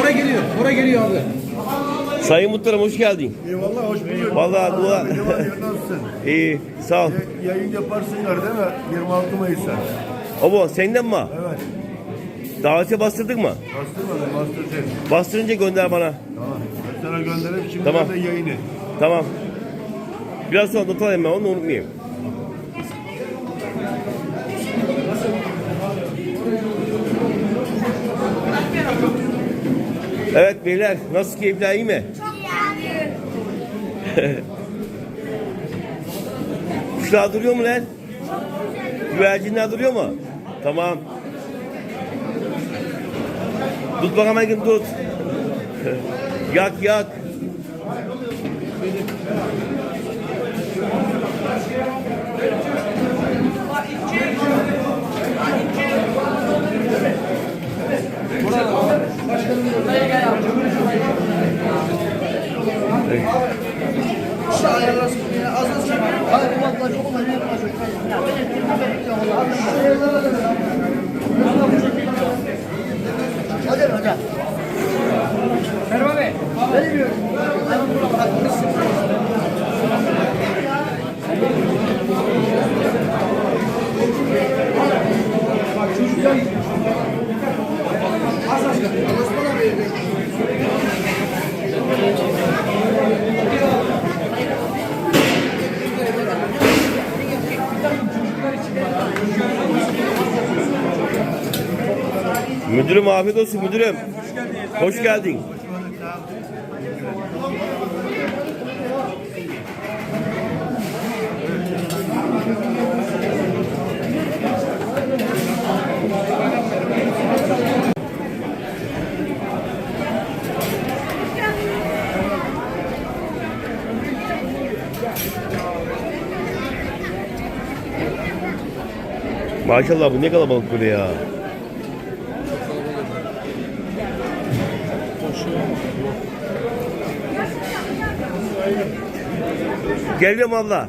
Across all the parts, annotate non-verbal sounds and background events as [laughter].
Oraya geliyor. Oraya geliyor abi. Sayın Muhtarım hoş geldin. Eyvallah hoş bulduk. Vallahi dua. [laughs] İyi sağ ol. Ya- Yayın yaparsınlar değil mi? 26 Mayıs'ta. O bu senden mi? Evet. Davete bastırdık mı? Bastırmadım bastıracağım. Bastırınca gönder bana. Tamam. Ben sana göndereyim şimdi Tamam. de yayını. Tamam. Biraz sonra not alayım ben onu unutmayayım. Beyler nasıl keyifler iyi mi? [laughs] Kuşlar duruyor mu lan? Güvercinler duruyor mu? Tamam. Tut bakalım Engin tut. [laughs] yak yak. Peki. Hadi hocam. Merhaba Bey. Veremiyorum. Müdürüm afiyet olsun müdürüm. Hoş geldin. Maşallah bu ne kalabalık böyle ya. Geliyorum abla.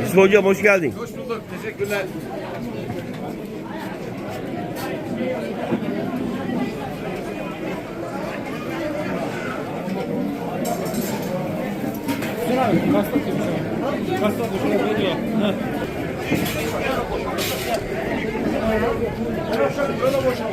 Yusuf hocam hoş geldin. Hoş bulduk. Teşekkürler. abi. Kasta tutacağım. Kasta tutacağım. Böyle yap. Böyle boşa.